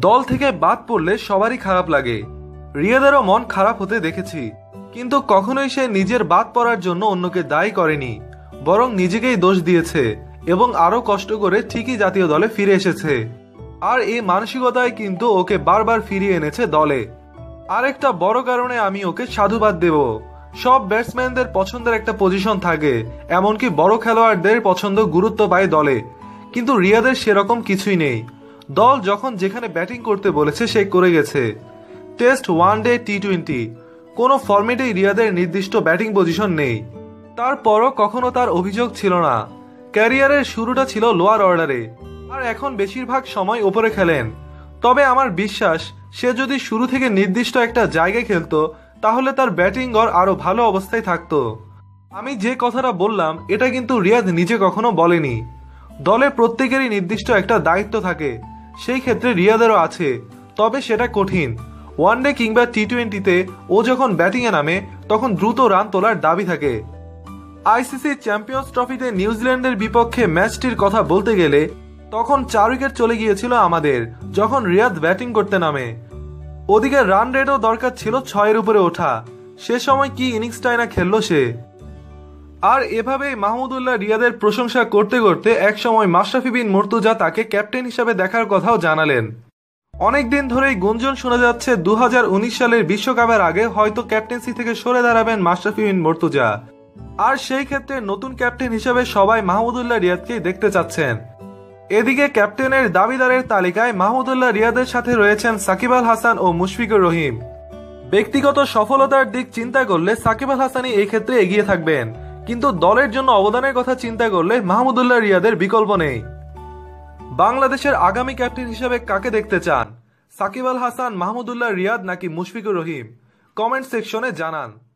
দল থেকে বাদ পড়লে সবারই খারাপ লাগে। রিয়াদেরও মন খারাপ হতে দেখেছি। কিন্তু কখনোই সে নিজের বাদ পড়ার জন্য অন্যকে দায়ী করেনি, বরং নিজেকেই দোষ দিয়েছে এবং আরও কষ্ট করে ঠিকই জাতীয় দলে ফিরে এসেছে। আর এই মানসিকতায় কিন্তু ওকে বারবার ফিরিয়ে এনেছে দলে। আরেকটা বড় কারণে আমি ওকে সাধুবাদ দেব। সব ব্যাটসম্যানদের পছন্দের একটা পজিশন থাকে, এমনকি বড় খেলোয়াড়দের পছন্দ গুরুত্ব পায় দলে। কিন্তু রিয়াদের সেরকম কিছুই নেই। দল যখন যেখানে ব্যাটিং করতে বলেছে, সে করে গেছে। Test one day T twenty কোনো ফর্মেটেই রিয়াদের নির্দিষ্ট ব্যাটিং পজিশন নেই। তারপরও কখনো তার অভিযোগ ছিল না। ক্যারিয়ারের শুরুটা ছিল লোয়ার অর্ডারে। আর এখন বেশিরভাগ সময় ওপরে খেলেন। তবে আমার বিশ্বাস, সে যদি শুরু থেকে নির্দিষ্ট একটা জায়গায় খেলতো, তাহলে তার ব্যাটিং গড় আরও ভালো অবস্থায় থাকতো। আমি যে কথাটা বললাম, এটা কিন্তু রিয়াদ নিজে কখনো বলেনি। দলে প্রত্যেকেরই নির্দিষ্ট একটা দায়িত্ব থাকে। সেই ক্ষেত্রে রিয়াদেরও আছে, তবে সেটা কঠিন। ওয়ানডে কিংবা টি টোয়েন্টিতে ও যখন ব্যাটিংয়ে নামে, তখন দ্রুত রান তোলার দাবি থাকে। আইসিসি চ্যাম্পিয়ন্স ট্রফিতে নিউজিল্যান্ডের বিপক্ষে ম্যাচটির কথা বলতে গেলে, তখন চার উইকেট চলে গিয়েছিল আমাদের, যখন রিয়াদ ব্যাটিং করতে নামে। ওদিকে রান রেটও দরকার ছিল ছয়ের উপরে ওঠা। সে সময় কি ইনিংসটাই না খেললো সে? আর এভাবেই মাহমুদুল্লাহ রিয়াদের প্রশংসা করতে করতে একসময় মাশরাফি বিন মর্তুজা তাকে ক্যাপ্টেন হিসাবে দেখার কথাও জানালেন। অনেকদিন ধরেই গুঞ্জন শোনা যাচ্ছে দু হাজার উনিশ সালের বিশ্বকাপের আগে হয়তো ক্যাপ্টেন্সি থেকে সরে দাঁড়াবেন মাশরাফি বিন মুর্তুজা। আর সেই ক্ষেত্রে নতুন ক্যাপ্টেন হিসেবে সবাই মাহমুদুল্লাহ রিয়াদকেই দেখতে চাচ্ছেন। এদিকে ক্যাপ্টেনের দাবিদারের তালিকায় মাহমুদুল্লাহ রিয়াদের সাথে রয়েছেন সাকিব আল হাসান ও মুশফিকুর রহিম। ব্যক্তিগত সফলতার দিক চিন্তা করলে সাকিব আল হাসানই এই ক্ষেত্রে এগিয়ে থাকবেন। কিন্তু দলের জন্য অবদানের কথা চিন্তা করলে মাহমুদুল্লাহ রিয়াদের বিকল্প নেই। বাংলাদেশের আগামী ক্যাপ্টেন হিসেবে কাকে দেখতে চান? সাকিব আল হাসান, মাহমুদুল্লাহ রিয়াদ নাকি মুশফিকুর রহিম? কমেন্ট সেকশনে জানান।